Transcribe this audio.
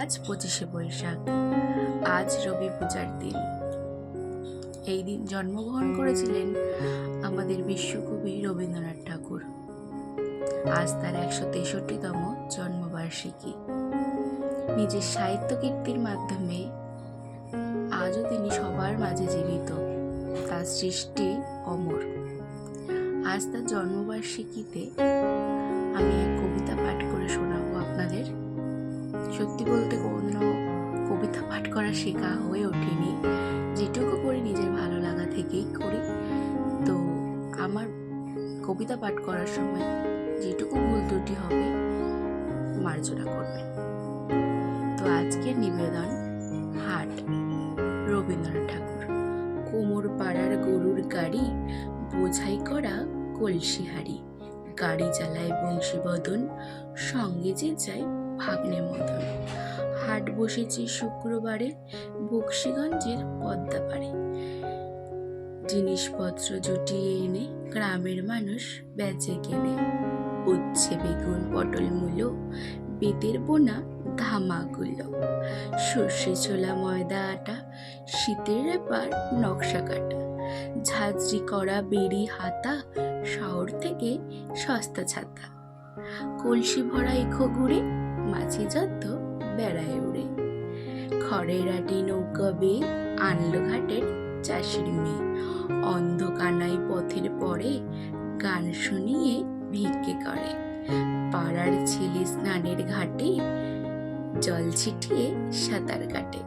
আজ পঁচিশে বৈশাখ। আজ রবি পূজার দিন। এই দিন জন্মগ্রহণ করেছিলেন আমাদের বিশ্বকবি রবীন্দ্রনাথ ঠাকুর। আজ তার একশো তেষট্টিতম জন্মবার্ষিকী। নিজের সাহিত্য কীর্তির মাধ্যমে আজও তিনি সবার মাঝে জীবিত। তার সৃষ্টি অমর। আজ তার জন্মবার্ষিকীতে আমি সত্যি বলতে কোনো কবিতা পাঠ করা শেখা হয়ে ওঠেনি। যেটুকু করি নিজের ভালো লাগা থেকেই করি। তো আমার কবিতা পাঠ করার সময় যেটুকু ভুল ত্রুটি হবে, মার্জনা করবেন তো আজকের নিবেদন, হাট, রবীন্দ্রনাথ ঠাকুর। কোমর পাড়ার গরুর গাড়ি, বোঝাই করা কলসি হাড়ি গাড়ি চালায় বংশীবদন সঙ্গে যে যায় ভাগ্নে মদন হাট বসেছে শুক্রবারে বক্সিগঞ্জের পদ্মা পাড়ে। জিনিসপত্র জুটিয়ে এনে গ্রামের মানুষ বেচে কেনে। উচ্ছে, বেগুন, পটল মূলো, বেতের বোনা, ধামাগুলো। সর্ষে, ছোলা, ময়দা, আটা, শীতের ব্যাপার নকশা কাটা। ঝাঁঝরি করা বেড়ি হাতা শহর থেকে সস্তা ছাতা। কলসি ভরা এখো ঘুরে মাছি যত বেড়ায় উড়ে। খড়ের আটি নৌকা বেয়ে আনলো ঘাটের চাষির মেয়ে। অন্ধ কানাই পথের পরে গান শুনিয়ে ভিক্ষে করে। পাড়ার ছেলে স্নানের ঘাটে জল ছিটিয়ে সাঁতার কাটে।